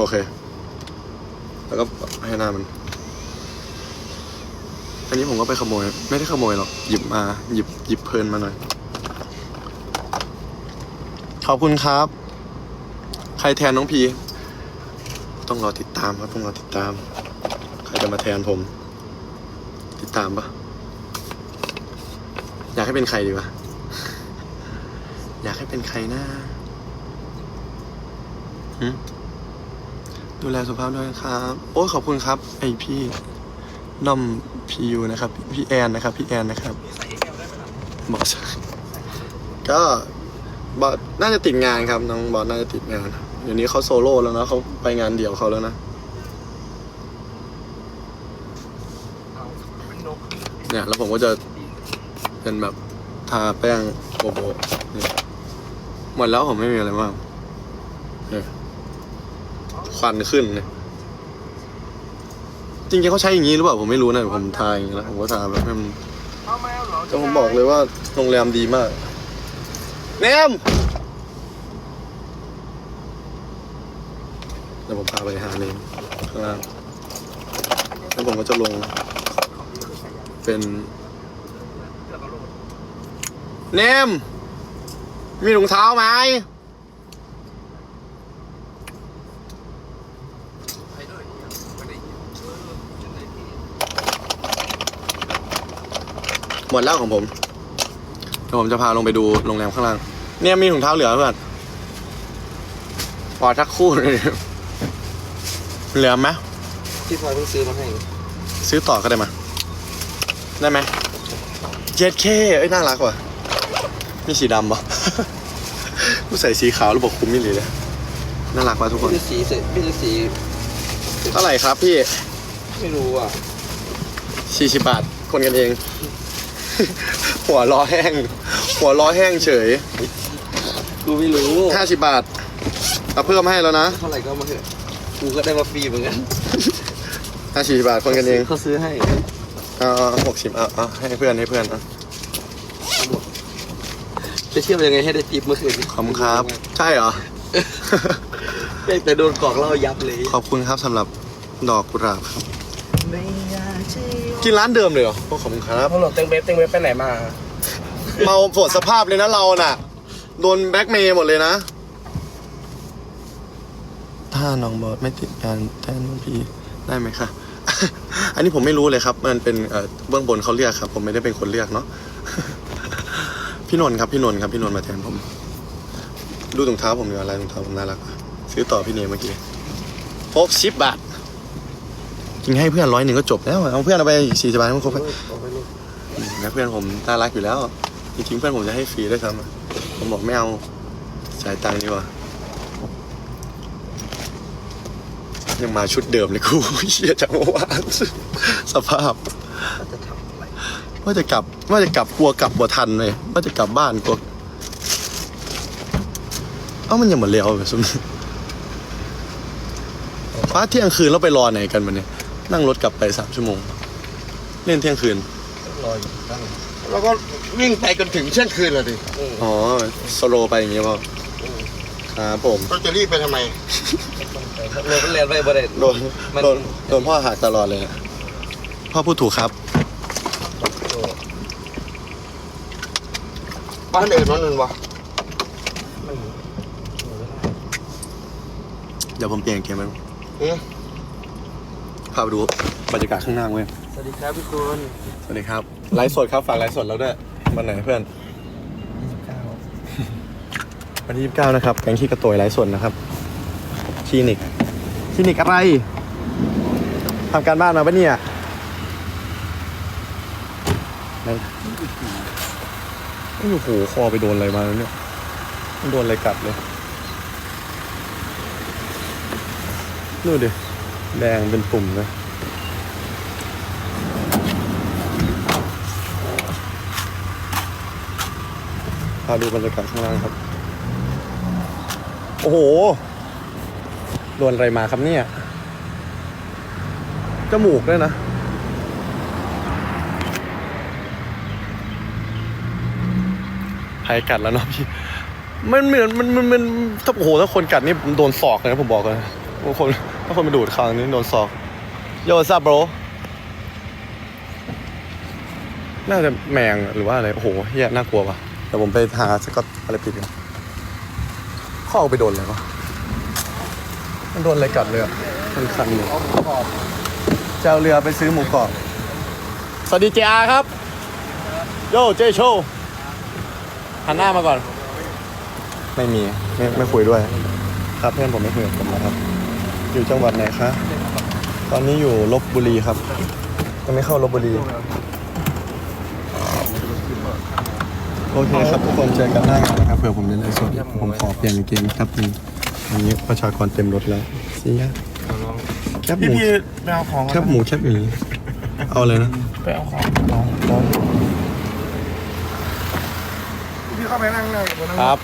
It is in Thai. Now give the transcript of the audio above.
โอเค แล้วก็ให้หน้ามัน อันนี้ผมก็ไปขโมย ไม่ได้ขโมยหรอก หยิบมา หยิบ หยิบเพลินมาหน่อย ขอบคุณครับ ใครแทนน้องพี ต้องรอติดตามครับต้องรอติดตาม ใครจะมาแทนผม ติดตามปะอยากให้เป็นใครดีวะ อยากให้เป็นใครนะหึ ดูแลสุขภาพด้วยครับ โอ้ขอบคุณครับ ไอพี่น้อมพียูนะครับ พี่แอนนะครับ พี่แอนนะครับบอสก็บอสน่าจะติดงานครับน้องบอสน่าจะติดงานเดี๋ยวนี้เขาโซโล่แล้วนะเขาไปงานเดี่ยวเขาแล้วนะเนี่ยแล้วผมก็จะเป็นแบบทาแป้งโบโบเนี่ยหมดแล้วผมไม่มีอะไรมากเนี่ย ควันขึ้นเนี่ยจริงๆเขาใช้อย่างนี้หรือเปล่าผมไม่รู้นะผมทาอย่างนี้แล้วผมก็ทายแบบให้มันแต่ผมบอกเลยว่าโรงแรมดีมากเนมเดี๋ยวผมพาไปหาเนมข้างล่างแล้วผมก็จะลง เป็นเนมมีถุงเท้าไหม หมดแล้วของผมเดี๋ยวผมจะพาลงไปดูโรงแรมข้างล่าง เนี่ยมีถุงเท้าเหลือเพื่อนพอทักคู่เลยเหลือไหมที่พลอยเพิ่งซื้อมาให้ซื้อต่อก็ได้มาได้ไหมเจ็ดเคเอ้ยน่ารักว่ะมีสีดำปะกูใส่สีขาวแล้วบอกคุ้มไม่เลยเลยน่ารักว่ะทุกคไม่นได้สีเสร็จไม่ได้สีเท่าไหร่ครับพี่ ไม่รู้อะสี่สิบบาท คนกันเอง หัวล้อแห้ง หัวล้อแห้งเฉยกูไม่รู้ ห้าสิบบาทเอาเพิ่มให้แล้วนะเท่าไหร่ก็เอามาเถอะ กูก็ได้มาฟรีเหมือนกันห้าสิบบาทคนกันเองเขาซื้อให้เอาหกสิบเอาเอาให้เพื่อนให้เพื่อนเอาทั้งหมดจะเชื่อมยังไงให้ได้ทิปเมื่อคืนนี้ขอบคุณครับ ใช่เหรอ แต่โดนกรอกเหล่ายับเลย ขอบคุณครับสำหรับดอกกุหลาบครับ กินร้านเดิมเลยเหรอโอ้ขอบคุณครับ พวกหนูเต็งเว็บเต็งเว็บไปไหนมาเมาปวดสภาพเลยนะเราน่ะ โดนแบล็กเมย์หมดเลยนะ ถ้าน้องบอสไม่ติดการแทนน้องพีได้ไหมคะ อันนี้ผมไม่รู้เลยครับ มันเป็นเอ่อเบื้องบนเขาเรียกครับ ผมไม่ได้เป็นคนเรียกเนาะ พี่นนท์ครับ พี่นนท์ครับ พี่นนท์มาแทนผม ดูถุงเท้าผมดีกว่าลายถุงเท้าผมน่ารักว่ะซื้อต่อพี่เนมเมื่อกี้พกสิบบาทจ ริงให้เพื่อนร้อยหนึ่งก็จบแล้วเอาเพื่อนเอาไปสี่สิบบาทให้มันครบไปนะเพื่อนผมน่ารักอยู่แล้ว จริงๆเพื่อนผมจะให้ฟรีด้วยซ้ำอะผมบอกไม่เอาจ่ายตังค์ดีกว่ายังมาชุดเดิมเลยกูเชี่ยจังเมื่อวานสภาพจะทำอะไรว่าจะกลับว่าจะกลับกลัวกลับบ่ทันเลยว่าจะกลับบ้านกลัวเอ้ามันยังเหมือนเลี้ยวแบบซุมฟ้าเที่ยงคืนแล้วไปรอไหนกันมันเนี่ย นั่งรถกลับไปสามชั่วโมง เล่นเที่ยงคืนรออยู่ตั้งแล้วก็วิ่งไปจนถึงเที่ยงคืนเลยดิอ๋อสโลว์ไปอย่างเงี้ยพ่อครับผมเราจะรีบไปทำไม เรือมันเรียนไปบ่ได้ โดนมัน โดนโดนพ่อหักตลอดเลยอะพ่อพูดถูกครับ บ้านอื่นนั่นนึงวะเดี๋ยวผมเปลี่ยนเกมไปอืม พาไปดูบรรยากาศข้างหน้าเว้ย สวัสดีครับพี่คุณสวัสดีครับ ไลฟ์สดครับ ฝากไลฟ์สดแล้วด้วยวันไหนเพื่อน วันที่29นะครับแกงขี้กระโตยไลฟ์สดนะครับ คลินิก คลินิกอะไร ทำการบ้านมาปะเนี่ยไหนโอ้โหคอไปโดนอะไรมาแล้วเนี่ย มันโดนอะไรกัดเลย นู่นดิ แดงเป็นปุ่มเลยพาดูบรรยากาศข้างล่างครับ โอ้โหโดนอะไรมาครับเนี่ย จมูกด้วยนะ ใครกัดแล้วเนาะพี่ มันเหมือนมันมันมันถ้าโอ้โหถ้าคนกัดนี่โดนศอกเลยนะผมบอกเลยบางคน บางคนไปดูดคางนี้โดนซอกโยซับโบรน่าจะแมงหรือว่าอะไร โอ้โหเฮียน่ากลัวว่ะเดี๋ยวผมไปหาสกอตอะไรผิดกันข้อเอาไปโดนอะไรวะมันโดนอะไรกัดเลยอะมันคันอยู่จะเอาเรือไปซื้อหมูกรอบ สวัสดีเจอาครับ โยเจโชว์หันหน้ามาก่อน ไม่มี ไม่ไม่คุยด้วย ครับเพื่อนผมไม่คุยกับผมนะครับ อยู่จังหวัดไหนคะ ตอนนี้อยู่ลบบุรีครับยังไม่เข้าลบบุรี โอเคครับทุกคนเจอกันหน้างานนะครับเผื่อผมจะได้สดผมขอเปลี่ยนกางเกงครับนึงอันนี้ประชากรเต็มรถแล้วเสียแคบหมูไปเอาของแคบหมูแคบหมีเอาเลยนะไปเอาของพี่เข้าไปนั่งเลยครับ